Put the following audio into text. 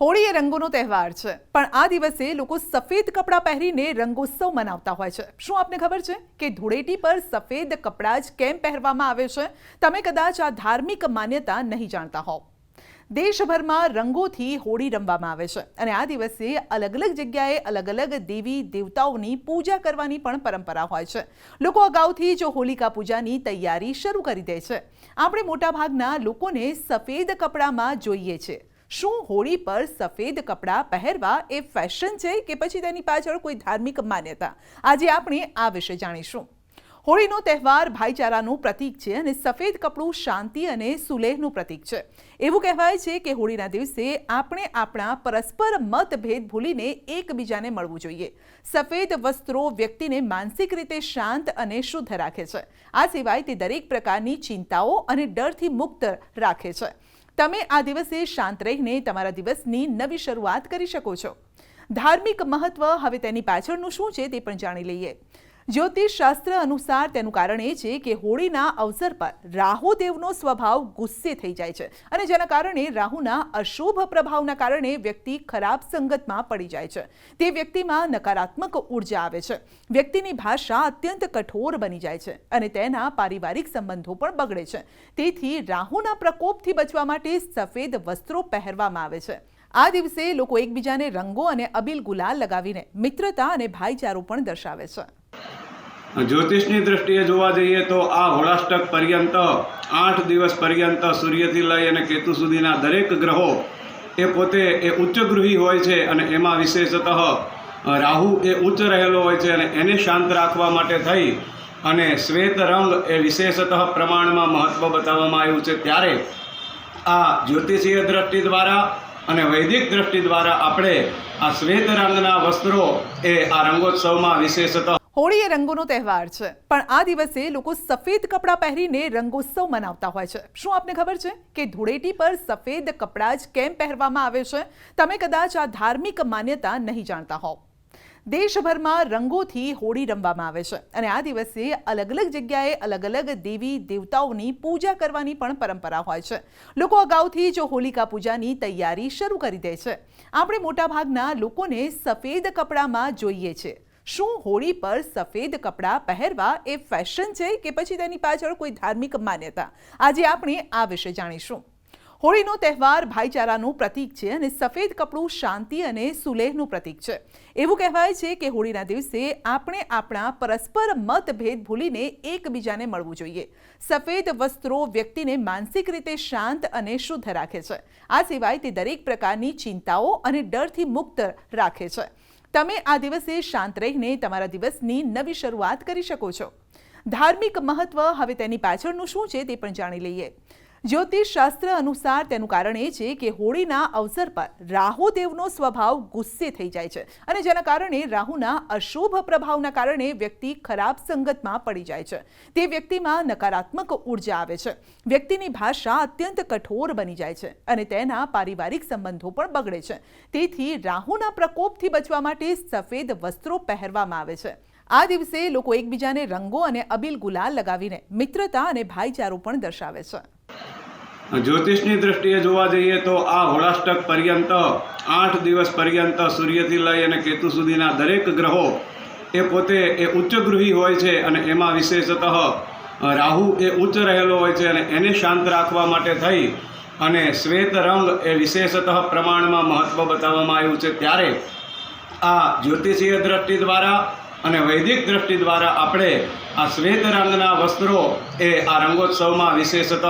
હોળી એ રંગોનો તહેવાર છે. પણ આ દિવસે લોકો સફેદ કપડાં પહેરીને રંગોત્સવ મનાવતા હોય છે. શું આપને ખબર છે કે ધૂળેટી પર સફેદ કપડાં જ કેમ પહેરવામાં આવે છે? તમે કદાચ આ ધાર્મિક માન્યતા નહીં જાણતા હોવ. દેશભરમાં રંગોથી હોળી રમવામાં આવે છે અને આ દિવસે અલગ અલગ જગ્યાએ અલગ અલગ દેવી દેવતાઓની પૂજા કરવાની પણ પરંપરા હોય છે. લોકો અગાઉથી જ હોલિકા પૂજાની તૈયારી શરૂ કરી દે છે. આપણે મોટાભાગના લોકોને સફેદ કપડામાં જોઈએ છે. શું હોળી પર સફેદ કપડાં પહેરવા એ ફેશન છે કે પછી તેની પાછળ કોઈ ધાર્મિક માન્યતા? આજે આપણે આ વિશે જાણીશું. હોળીનો તહેવાર ભાઈચારાનું પ્રતીક છે અને સફેદ કપડું શાંતિ અને સુલેહનું પ્રતીક છે. એવું કહેવાય છે કે હોળીના દિવસે આપણે આપણા પરસ્પર મતભેદ ભૂલીને એકબીજાને મળવું જોઈએ. સફેદ વસ્ત્રો વ્યક્તિને માનસિક રીતે શાંત અને શુદ્ધ રાખે છે. આ સિવાય તે દરેક પ્રકારની ચિંતાઓ અને ડરથી મુક્ત રાખે છે. તમે આ દિવસે શાંત રહીને તમારા દિવસની નવી શરૂઆત કરી શકો છો. ધાર્મિક મહત્વ હવે તેની પાછળનું શું છે તે પણ જાણી લઈએ. જ્યોતિષ શાસ્ત્ર અનુસાર તેનું કારણ એ છે કે હોળીના અવસર પર રાહુ દેવનો સ્વભાવ ગુસ્સે થઈ જાય છે અને જેના કારણે રાહુના અશુભ પ્રભાવના કારણે વ્યક્તિ ખરાબ સંગતમાં પડી જાય છે. તે વ્યક્તિમાં નકારાત્મક ઊર્જા આવે છે. વ્યક્તિની ભાષા અત્યંત કઠોર બની જાય છે અને તેના પારિવારિક સંબંધો પણ બગડે છે. તેથી રાહુના પ્રકોપથી બચવા માટે સફેદ વસ્ત્રો પહેરવામાં આવે છે. આ દિવસે લોકો એકબીજાને રંગો અને અબીલ ગુલાલ લગાવીને મિત્રતા અને ભાઈચારો પણ દર્શાવે છે. જ્યોતિષની દ્રષ્ટિએ જોવા જઈએ તો આ હોળાષ્ટક પર્યંત, આઠ દિવસ પર્યંત સૂર્યથી લઈ અને કેતુ સુધીના દરેક ગ્રહો એ પોતે એ ઉચ્ચગૃહી હોય છે અને એમાં વિશેષતઃ રાહુ એ ઉચ્ચ રહેલો હોય છે અને એને શાંત રાખવા માટે થઈ અને શ્વેત રંગ એ વિશેષતઃ પ્રમાણમાં મહત્ત્વ બતાવવામાં આવ્યું છે ત્યારે આ જ્યોતિષીય દ્રષ્ટિ દ્વારા અને વૈદિક દ્રષ્ટિ દ્વારા આપણે આ શ્વેત રંગના વસ્ત્રો એ આ રંગોત્સવમાં વિશેષતઃ હોળી એ રંગોનો તહેવાર છે. પણ આ દિવસે લોકો સફેદ કપડાં પહેરીને રંગોત્સવ મનાવતા હોય છે. શું આપને ખબર છે કે ધૂળેટી પર સફેદ કપડાં જ કેમ પહેરવામાં આવે છે? તમે કદાચ આ ધાર્મિક માન્યતા નહીં જાણતા હોવ. દેશભરમાં રંગોથી હોળી રમવામાં આવે છે અને આ દિવસે અલગ અલગ જગ્યાએ અલગ અલગ દેવી દેવતાઓની પૂજા કરવાની પણ પરંપરા હોય છે. લોકો અગાઉથી જ હોલિકા પૂજાની તૈયારી શરૂ કરી દે છે. આપણે મોટાભાગના લોકોને સફેદ કપડામાં જોઈએ છે. શું હોળી પર સફેદ કપડાં પહેરવા એ ફેશન છે કે પછી તેની પાછળ કોઈ ધાર્મિક માન્યતા? આજે આપણે આ વિશે જાણીશું. હોળીનો તહેવાર ભાઈચારાનું પ્રતીક છે અને સફેદ કપડું શાંતિ અને સુલેહનું પ્રતીક છે. એવું કહેવાય છે કે હોળીના દિવસે આપણે આપણા પરસ્પર મતભેદ ભૂલીને એકબીજાને મળવું જોઈએ. સફેદ વસ્ત્રો વ્યક્તિને માનસિક રીતે શાંત અને શુદ્ધ રાખે છે. આ સિવાય તે દરેક પ્રકારની ચિંતાઓ અને ડરથી મુક્ત રાખે છે. તમે આ દિવસે શાંત રહીને તમારા દિવસની નવી શરૂઆત કરી શકો છો. ધાર્મિક મહત્વ હવે તેની પાછળનું શું છે તે પણ જાણી લઈએ. જ્યોતિષ શાસ્ત્ર અનુસાર તેનું કારણ એ છે કે હોળીના અવસર પર રાહુ દેવનો સ્વભાવ ગુસ્સે થઈ જાય છે અને જેના કારણે રાહુના અશુભ પ્રભાવના કારણે વ્યક્તિ ખરાબ સંગતમાં પડી જાય છે. તે વ્યક્તિમાં નકારાત્મક ઊર્જા આવે છે. વ્યક્તિની ભાષા અત્યંત કઠોર બની જાય છે અને તેના પારિવારિક સંબંધો પણ બગડે છે. તેથી રાહુના પ્રકોપથી બચવા માટે સફેદ વસ્ત્રો પહેરવામાં આવે છે. આ દિવસે લોકો એકબીજાને રંગો અને અબીલ ગુલાલ લગાવીને મિત્રતા અને ભાઈચારો પણ દર્શાવે છે. જ્યોતિષની દ્રષ્ટિએ જોવા જઈએ તો આ હોળાષ્ટક પર્યંત, આઠ દિવસ પર્યંત સૂર્યથી લઈ અને કેતુ સુધીના દરેક ગ્રહો એ પોતે એ ઉચ્ચગૃહી હોય છે અને એમાં વિશેષતઃ, રાહુ એ ઉચ્ચ રહેલો હોય છે અને એને શાંત રાખવા માટે થઈ અને શ્વેત રંગ એ વિશેષતઃ પ્રમાણમાં મહત્ત્વ બતાવવામાં આવ્યું છે. ત્યારે આ જ્યોતિષીય દ્રષ્ટિ દ્વારા અને વૈદિક દ્રષ્ટિ દ્વારા આપણે આ શ્વેત રંગના વસ્ત્રો એ આ રંગોત્સવમાં વિશેષતઃ